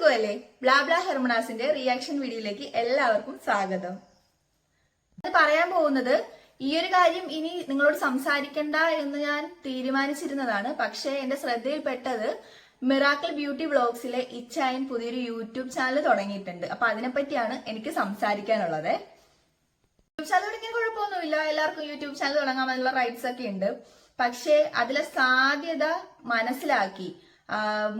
സുഖമല്ലേ ബ്ലാബ്ല ഹെർമണാസിന്റെ റിയാക്ഷൻ വീഡിയോയിലേക്ക് എല്ലാവർക്കും സ്വാഗതം. അത് പറയാൻ പോകുന്നത് ഈ ഒരു കാര്യം ഇനി നിങ്ങളോട് സംസാരിക്കണ്ട എന്ന് ഞാൻ തീരുമാനിച്ചിരുന്നതാണ്. പക്ഷേ എന്റെ ശ്രദ്ധയിൽപ്പെട്ടത് മിറാക്കിൾ ബ്യൂട്ടി വ്ളോഗ്സിലെ ഇച്ചായൻ പുതിയൊരു യൂട്യൂബ് ചാനൽ തുടങ്ങിയിട്ടുണ്ട്. അപ്പൊ അതിനെപ്പറ്റിയാണ് എനിക്ക് സംസാരിക്കാനുള്ളത്. യൂട്യൂബ് ചാനൽ തുടങ്ങിയ കുഴപ്പമൊന്നുമില്ല. എല്ലാവർക്കും യൂട്യൂബ് ചാനൽ തുടങ്ങാമെന്നുള്ള റൈറ്റ്സ് ഒക്കെ ഉണ്ട്. പക്ഷേ അതിലെ സാധ്യത മനസ്സിലാക്കി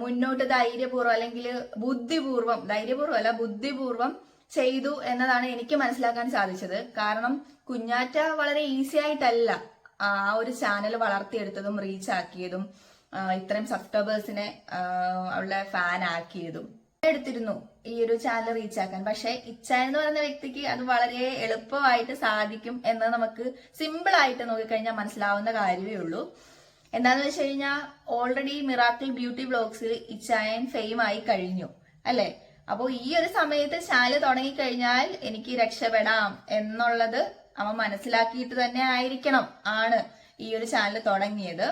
മുന്നോട്ട് ധൈര്യപൂർവം അല്ലെങ്കിൽ ബുദ്ധിപൂർവം ധൈര്യപൂർവം അല്ല ബുദ്ധിപൂർവം ചെയ്തു എന്നതാണ് എനിക്ക് മനസ്സിലാക്കാൻ സാധിച്ചത്. കാരണം കുഞ്ഞാറ്റ വളരെ ഈസി ആയിട്ടല്ല ആ ഒരു ചാനൽ വളർത്തിയെടുത്തതും റീച്ച് ആക്കിയതും ഇത്രയും സബ്സ്ക്രൈബേഴ്സിനെ അവളുടെ ഫാൻ ആക്കിയതും. എടുത്തിരുന്നു ഈ ഒരു ചാനൽ റീച്ച് ആക്കാൻ. പക്ഷെ ഇച്ച എന്ന് പറയുന്ന വ്യക്തിക്ക് അത് വളരെ എളുപ്പമായിട്ട് സാധിക്കും എന്ന് നമുക്ക് സിമ്പിൾ ആയിട്ട് നോക്കിക്കഴിഞ്ഞാൽ മനസ്സിലാവുന്ന കാര്യമേ ഉള്ളൂ. എന്താണെന്ന് വെച്ച് കഴിഞ്ഞാൽ ഓൾറെഡി മിറാക്കിൾ ബ്യൂട്ടി ബ്ലോഗ്സിൽ ഇച്ചായൻ ഫെയിം ആയി കഴിഞ്ഞു അല്ലേ? അപ്പോൾ ഈ ഒരു സമയത്ത് ചാനൽ തുടങ്ങിക്കഴിഞ്ഞാൽ എനിക്ക് രക്ഷപ്പെടാം എന്നുള്ളത് അവൻ മനസ്സിലാക്കിയിട്ട് തന്നെ ആയിരിക്കണം ആണ് ഈ ഒരു ചാനൽ തുടങ്ങിയത്.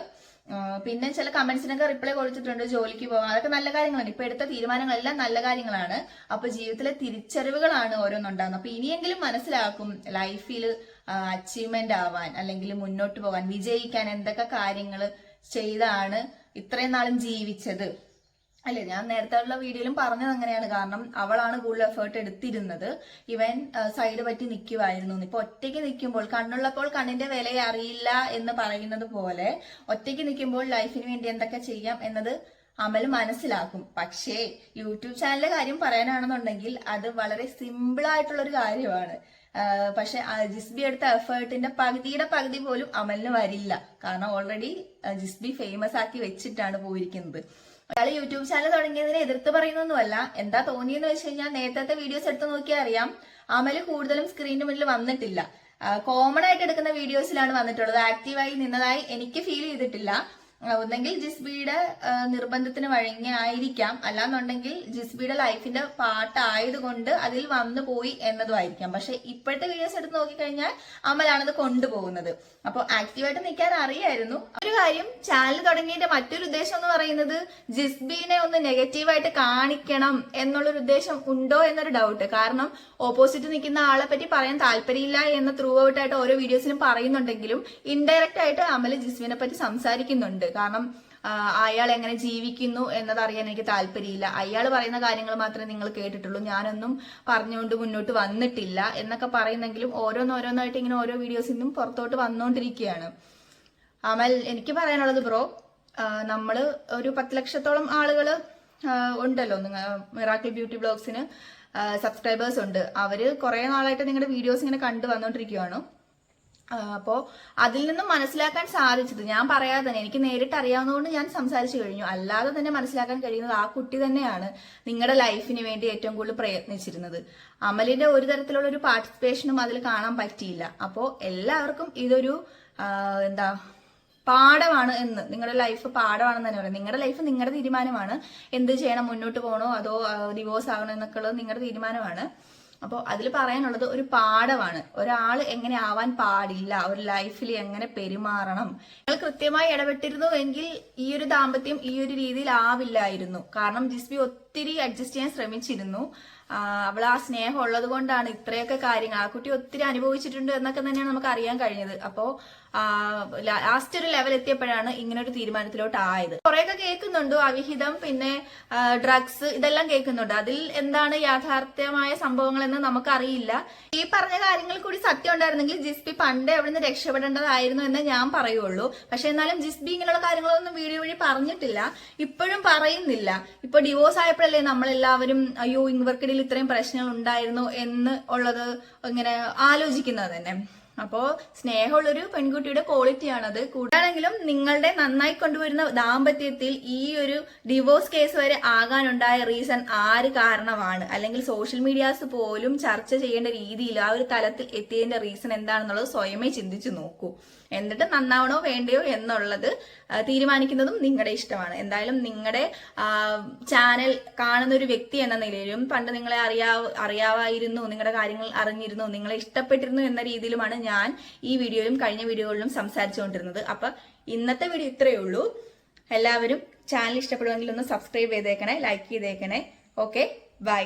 പിന്നെ ചില കമന്റ്സിനൊക്കെ റിപ്ലൈ കൊടുത്തിട്ടുണ്ട് ജോലിക്ക് പോകാം അതൊക്കെ നല്ല കാര്യങ്ങളാണ്. ഇപ്പൊ എടുത്ത തീരുമാനങ്ങളെല്ലാം നല്ല കാര്യങ്ങളാണ്. അപ്പൊ ജീവിതത്തിലെ തിരിച്ചറിവുകളാണ് ഓരോന്നുണ്ടാകുന്നത് അപ്പൊ ഇനിയെങ്കിലും മനസ്സിലാക്കും ലൈഫിൽ അച്ചീവ്മെന്റ് ആവാൻ അല്ലെങ്കിൽ മുന്നോട്ട് പോകാൻ വിജയിക്കാൻ എന്തൊക്കെ കാര്യങ്ങൾ ചെയ്താണ് ഇത്രയും നാളും ജീവിച്ചത്. അല്ലെ? ഞാൻ നേരത്തെ ഉള്ള വീഡിയോയിലും പറഞ്ഞത് അങ്ങനെയാണ്. കാരണം അവളാണ് കൂടുതൽ എഫേർട്ട് എടുത്തിരുന്നത്. ഇവൻ സൈഡ് പറ്റി നിൽക്കുമായിരുന്നു ഇപ്പൊ ഒറ്റയ്ക്ക് നിൽക്കുമ്പോൾ കണ്ണുള്ളപ്പോൾ കണ്ണിന്റെ വില അറിയില്ല എന്ന് പറയുന്നത് പോലെ ഒറ്റയ്ക്ക് നിൽക്കുമ്പോൾ ലൈഫിന് വേണ്ടി എന്തൊക്കെ ചെയ്യാം എന്നത് അമൽ മനസ്സിലാക്കും. പക്ഷേ യൂട്യൂബ് ചാനലിലെ കാര്യം പറയാനാണെന്നുണ്ടെങ്കിൽ അത് വളരെ സിമ്പിൾ ആയിട്ടുള്ള ഒരു കാര്യമാണ്. പക്ഷെ ജിസ്ബി എടുത്ത എഫേർട്ടിന്റെ പകുതിയുടെ പകുതി പോലും അമലിന് വരില്ല. കാരണം ഓൾറെഡി ജിസ്ബി ഫേമസ് ആക്കി വെച്ചിട്ടാണ് പോയിരിക്കുന്നത്. അയാൾ യൂട്യൂബ് ചാനൽ തുടങ്ങിയതിനെ എതിർത്ത് പറയുന്നൊന്നുമല്ല. എന്താ തോന്നിയെന്ന് വെച്ച് കഴിഞ്ഞാൽ നേരത്തെ വീഡിയോസ് എടുത്ത് നോക്കിയാൽ അറിയാം അമൽ കൂടുതലും സ്ക്രീനിന് മുന്നിൽ വന്നിട്ടില്ല. കോമൺ ആയിട്ട് എടുക്കുന്ന വീഡിയോസിലാണ് വന്നിട്ടുള്ളത്. ആക്റ്റീവായി നിന്നതായി എനിക്ക് ഫീൽ ചെയ്തിട്ടില്ല. ഒന്നെങ്കിൽ ജിസ്ബിയുടെ നിർബന്ധത്തിന് വഴങ്ങിയായിരിക്കാം അല്ലാന്നുണ്ടെങ്കിൽ ജിസ്ബിയുടെ ലൈഫിന്റെ പാട്ടായതുകൊണ്ട് അതിൽ വന്നു പോയി എന്നതുമായിരിക്കാം പക്ഷെ ഇപ്പോഴത്തെ വീഡിയോസ് എടുത്ത് നോക്കിക്കഴിഞ്ഞാൽ അമലാണത് കൊണ്ടുപോകുന്നത്. അപ്പോൾ ആക്റ്റീവായിട്ട് നിൽക്കാൻ അറിയായിരുന്നു. ഒരു കാര്യം ചാനൽ തുടങ്ങിയതിന്റെ മറ്റൊരു ഉദ്ദേശം എന്ന് പറയുന്നത് ജിസ്ബിനെ ഒന്ന് നെഗറ്റീവായിട്ട് കാണിക്കണം എന്നുള്ളൊരു ഉദ്ദേശം ഉണ്ടോ എന്നൊരു ഡൗട്ട് കാരണം ഓപ്പോസിറ്റ് നിൽക്കുന്ന ആളെ പറ്റി പറയാൻ താല്പര്യമില്ല എന്ന് ത്രൂ ഔട്ട് ആയിട്ട് ഓരോ വീഡിയോസിലും പറയുന്നുണ്ടെങ്കിലും ഇൻഡയറക്റ്റ് ആയിട്ട് അമൽ ജിസ്ബിനെ പറ്റി സംസാരിക്കുന്നുണ്ട്. കാരണം അയാൾ എങ്ങനെ ജീവിക്കുന്നു എന്നതറിയാൻ എനിക്ക് താല്പര്യമില്ല. അയാൾ പറയുന്ന കാര്യങ്ങൾ മാത്രമേ നിങ്ങൾ കേട്ടിട്ടുള്ളൂ. ഞാനൊന്നും പറഞ്ഞുകൊണ്ട് മുന്നോട്ട് വന്നിട്ടില്ല എന്നൊക്കെ പറയുന്നെങ്കിലും ഓരോന്നോരോന്നായിട്ട് ഇങ്ങനെ ഓരോ വീഡിയോസിൽ നിന്നും പുറത്തോട്ട് വന്നുകൊണ്ടിരിക്കുകയാണ് അമൽ എനിക്ക് പറയാനുള്ളത് ബ്രോ നമ്മൾ ഒരു പത്ത് ലക്ഷത്തോളം ആളുകൾ ഉണ്ടല്ലോ നിങ്ങൾ മിറാക്കിൾ ബ്യൂട്ടി ബ്ലോഗ്സിന് സബ്സ്ക്രൈബേഴ്സ് ഉണ്ട്. അവർ കുറെ നാളായിട്ട് നിങ്ങളുടെ വീഡിയോസ് ഇങ്ങനെ കണ്ടു വന്നുകൊണ്ടിരിക്കുകയാണ് അപ്പോ അതിൽ നിന്നും മനസ്സിലാക്കാൻ സാധിച്ചത്. ഞാൻ പറയാതെ തന്നെ എനിക്ക് നേരിട്ട് അറിയാവുന്നതുകൊണ്ട് ഞാൻ സംസാരിച്ചു കഴിഞ്ഞു. അല്ലാതെ തന്നെ മനസ്സിലാക്കാൻ കഴിയുന്നത് ആ കുട്ടി തന്നെയാണ് നിങ്ങളുടെ ലൈഫിന് വേണ്ടി ഏറ്റവും കൂടുതൽ പ്രയത്നിച്ചിരുന്നത്. അമലിന്റെ ഒരു തരത്തിലുള്ള ഒരു പാർട്ടിസിപ്പേഷനും അതിൽ കാണാൻ പറ്റിയില്ല. അപ്പോൾ എല്ലാവർക്കും ഇതൊരു എന്താ പാഠമാണ് എന്ന് നിങ്ങളുടെ ലൈഫ് പാഠമാണെന്ന് തന്നെ പറയാം. നിങ്ങളുടെ ലൈഫ് നിങ്ങളുടെ തീരുമാനമാണ്. എന്ത് ചെയ്യണം മുന്നോട്ട് പോകണോ അതോ ഡിവോഴ്സ് ആകണോ എന്നൊക്കെ ഉള്ളത് നിങ്ങളുടെ തീരുമാനമാണ്. അപ്പോൾ അതിൽ പറയാനുള്ളത് ഒരു പാഠമാണ്. ഒരാൾ എങ്ങനെ ആവാൻ പാടില്ല ഒരു ലൈഫിൽ എങ്ങനെ പെരുമാറണം. നിങ്ങൾ കൃത്യമായി ഇടപെട്ടിരുന്നു എങ്കിൽ ഈ ഒരു ദാമ്പത്യം ഈ ഒരു രീതിയിൽ ആവില്ലായിരുന്നു. കാരണം ജിസ്ബി ഒത്തിരി അഡ്ജസ്റ്റ് ചെയ്യാൻ ശ്രമിച്ചിരുന്നു. അവൾ ആ സ്നേഹം ഉള്ളത് കൊണ്ടാണ് ഇത്രയൊക്കെ കാര്യങ്ങൾ ആ കുട്ടി ഒത്തിരി അനുഭവിച്ചിട്ടുണ്ട് എന്നൊക്കെ തന്നെയാണ് നമുക്ക് അറിയാൻ കഴിഞ്ഞത്. അപ്പോ ലാസ്റ്റ് ഒരു ലെവൽ എത്തിയപ്പോഴാണ് ഇങ്ങനെ ഒരു തീരുമാനത്തിലോട്ട് ആയത് കുറെയൊക്കെ കേൾക്കുന്നുണ്ട് അവിഹിതം പിന്നെ ഡ്രഗ്സ് ഇതെല്ലാം കേൾക്കുന്നുണ്ട്. അതിൽ എന്താണ് യാഥാർത്ഥ്യമായ സംഭവങ്ങൾ എന്ന് നമുക്കറിയില്ല. ഈ പറഞ്ഞ കാര്യങ്ങൾ കൂടി സത്യം ഉണ്ടായിരുന്നെങ്കിൽ ജിസ്ബി പണ്ടേ നിന്ന് രക്ഷപ്പെടേണ്ടതായിരുന്നു എന്ന് ഞാൻ പറയുള്ളൂ. പക്ഷെ എന്നാലും ജിസ്ബി ഇങ്ങനെയുള്ള കാര്യങ്ങളൊന്നും വീഡിയോ വഴി പറഞ്ഞിട്ടില്ല. ഇപ്പോഴും പറയുന്നില്ല. ഇപ്പൊ ഡിവോഴ്സ് ആയപ്പോഴല്ലേ നമ്മളെല്ലാവരും അയ്യോ ഇവർക്കിടയിൽ ഇത്രയും പ്രശ്നങ്ങൾ ഉണ്ടായിരുന്നു എന്ന് ഉള്ളത് ഇങ്ങനെ ആലോചിക്കുന്നത് തന്നെ. അപ്പോ സ്നേഹമുള്ളൊരു പെൺകുട്ടിയുടെ ക്വാളിറ്റിയാണത് കൂടാണെങ്കിലും നിങ്ങളുടെ നന്നായി കൊണ്ടുവരുന്ന ദാമ്പത്യത്തിൽ ഈ ഒരു ഡിവോഴ്സ് കേസ് വരെ ആകാനുണ്ടായ റീസൺ ആര് കാരണമാണ്? അല്ലെങ്കിൽ സോഷ്യൽ മീഡിയാസ് പോലും ചർച്ച ചെയ്യേണ്ട രീതിയിൽ ആ ഒരു തലത്തിൽ എത്തിയതിന്റെ റീസൺ എന്താണെന്നുള്ളത് സ്വയമേ ചിന്തിച്ചു നോക്കൂ. എന്നിട്ട് നന്നാവണോ വേണ്ടയോ എന്നുള്ളത് തീരുമാനിക്കുന്നതും നിങ്ങളുടെ ഇഷ്ടമാണ്. എന്തായാലും നിങ്ങളുടെ ചാനൽ കാണുന്ന ഒരു വ്യക്തി എന്ന നിലയിലും പണ്ട് നിങ്ങളെ അറിയാ അറിയാവായിരുന്നു നിങ്ങളുടെ കാര്യങ്ങൾ അറിഞ്ഞിരുന്നു നിങ്ങളെ ഇഷ്ടപ്പെട്ടിരുന്നു എന്ന രീതിയിലുമാണ് ഞാൻ ഈ വീഡിയോയിലും കഴിഞ്ഞ വീഡിയോകളിലും സംസാരിച്ചുകൊണ്ടിരുന്നത്. അപ്പൊ ഇന്നത്തെ വീഡിയോ ഇത്രയേ ഉള്ളൂ. എല്ലാവരും ചാനൽ ഇഷ്ടപ്പെടുമെങ്കിൽ ഒന്ന് സബ്സ്ക്രൈബ് ചെയ്തേക്കണേ ലൈക്ക് ചെയ്തേക്കണേ. Okay bye